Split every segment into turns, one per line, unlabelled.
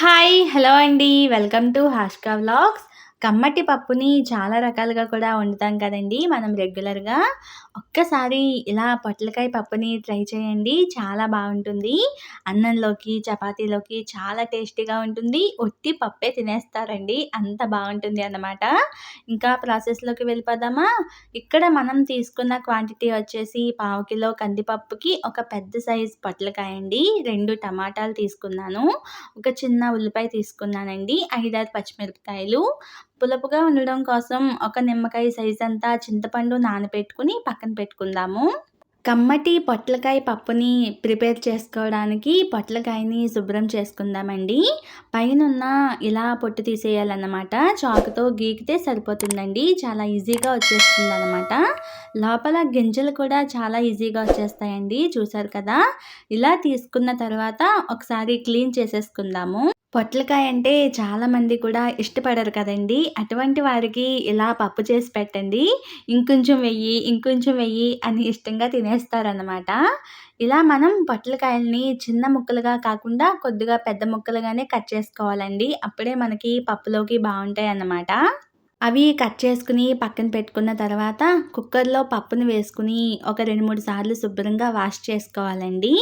Hi hello అండి welcome to Harshka vlogs కమ్మటి పప్పుని చాలా రకాలుగా కూడా వండుతాం కదండి. మనం రెగ్యులర్గా ఒక్కసారి ఇలా పొట్లకాయ పప్పుని ట్రై చేయండి. చాలా బాగుంటుంది. అన్నంలోకి చపాతీలోకి చాలా టేస్టీగా ఉంటుంది. ఒట్టి పప్పే తినేస్తారండి. అంత బాగుంటుంది అన్నమాట. ఇంకా ప్రాసెస్లోకి వెళ్ళిపోదామా? ఇక్కడ మనం తీసుకున్న క్వాంటిటీ వచ్చేసి పావు కిలో కందిపప్పుకి ఒక పెద్ద సైజ్ పొట్లకాయ అండి. రెండు టమాటాలు తీసుకున్నాను. ఒక చిన్న ఉల్లిపాయ తీసుకున్నానండి. ఐదారు పచ్చిమిరపకాయలు. పులుపుగా ఉండడం కోసం ఒక నిమ్మకాయ సైజ్ అంతా చింతపండు నానబెట్టుకుని పక్కన పెట్టుకుందాము. కమ్మటి పొట్లకాయ పప్పుని ప్రిపేర్ చేసుకోవడానికి పొట్లకాయని శుభ్రం చేసుకుందామండి. పైన ఇలా పొట్టు తీసేయాలన్నమాట. చాకుతో గీకితే సరిపోతుందండి. చాలా ఈజీగా వచ్చేస్తుంది అనమాట లోపల గింజలు కూడా చాలా ఈజీగా వచ్చేస్తాయండి. చూసారు కదా? ఇలా తీసుకున్న తర్వాత ఒకసారి క్లీన్ చేసేసుకుందాము. పొట్లకాయ అంటే చాలామంది కూడా ఇష్టపడరు కదండి. అటువంటి వారికి ఇలా పప్పు చేసి పెట్టండి. ఇంకొంచెం వెయ్యి ఇంకొంచెం వెయ్యి అని ఇష్టంగా తినేస్తారనమాట ఇలా మనం పొట్లకాయల్ని చిన్న ముక్కలుగా కాకుండా కొద్దిగా పెద్ద ముక్కలుగానే కట్ చేసుకోవాలండి. అప్పుడే మనకి పప్పులోకి బాగుంటాయి అన్నమాట అవి కట్ చేసుకుని పక్కన పెట్టుకున్న తర్వాత కుక్కర్లో పప్పును వేసుకుని ఒక రెండు మూడు సార్లు శుభ్రంగా వాష్ చేసుకోవాలండి.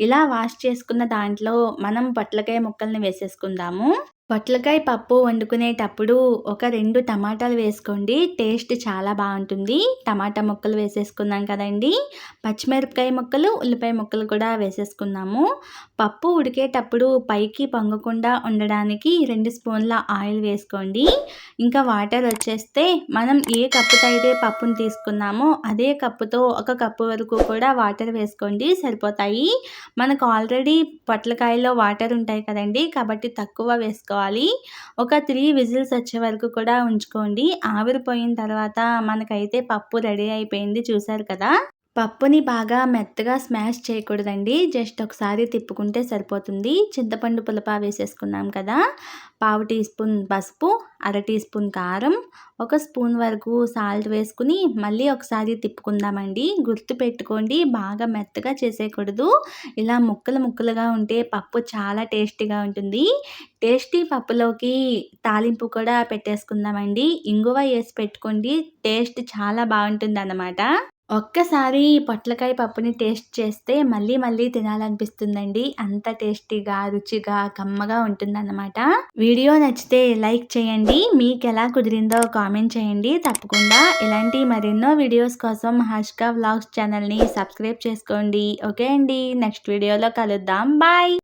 ఇలా వాష్ చేసుకున్న దాంట్లో మనం పొట్లకాయ ముక్కల్ని వేసేసుకుందాము. పొట్లకాయ పప్పు వండుకునేటప్పుడు ఒక రెండు టమాటాలు వేసుకోండి. టేస్ట్ చాలా బాగుంటుంది. టమాటా ముక్కలు వేసేసుకున్నాం కదండి. పచ్చిమిరపకాయ ముక్కలు ఉల్లిపాయ ముక్కలు కూడా వేసేసుకున్నాము. పప్పు ఉడికేటప్పుడు పైకి పొంగకుండా ఉండడానికి రెండు స్పూన్ల ఆయిల్ వేసుకోండి. ఇంకా వాటర్ వచ్చేస్తే మనం ఏ కప్పుతో అయితే పప్పును తీసుకున్నామో అదే కప్పుతో ఒక కప్పు వరకు కూడా వాటర్ వేసుకోండి. సరిపోతాయి. మనకు ఆల్రెడీ పొట్లకాయలో వాటర్ ఉంటాయి కదండి. కాబట్టి తక్కువ వేసుకో చేసుకోవాలి ఒక త్రీ విజిల్స్ వచ్చే వరకు కూడా ఉంచుకోండి. ఆవిరిపోయిన తర్వాత మనకైతే పప్పు రెడీ అయిపోయింది చూసారు కదా? పప్పుని బాగా మెత్తగా స్మాష్ చేయకూడదండి. జస్ట్ ఒకసారి తిప్పుకుంటే సరిపోతుంది. చింతపండు పులప వేసేసుకున్నాం కదా. పావు టీ స్పూన్ పసుపు అర టీ స్పూన్ కారం ఒక స్పూన్ వరకు సాల్ట్ వేసుకుని మళ్ళీ ఒకసారి తిప్పుకుందామండి. గుర్తు పెట్టుకోండి బాగా మెత్తగా చేసేయకూడదు. ఇలా ముక్కలు ముక్కలుగా ఉంటే పప్పు చాలా టేస్టీగా ఉంటుంది. టేస్టీ పప్పులోకి తాలింపు కూడా పెట్టేసుకుందామండి. ఇంగువ వేసి పెట్టుకోండి టేస్ట్ చాలా బాగుంటుంది అన్నమాట ఒక్కసారి పొట్లకాయ పప్పుని టేస్ట్ చేస్తే మళ్ళీ మళ్ళీ తినాలనిపిస్తుందండి. అంత టేస్టీగా రుచిగా కమ్మగా ఉంటుందన్నమాట. వీడియో నచ్చితే లైక్ చేయండి. మీకు ఎలా కుదిరిందో కామెంట్ చేయండి. తప్పకుండా ఇలాంటి మరెన్నో వీడియోస్ కోసం హర్ష్కా వ్లాగ్స్ ఛానల్ని సబ్స్క్రైబ్ చేసుకోండి. ఓకే అండి. నెక్స్ట్ వీడియోలో కలుద్దాం. బాయ్!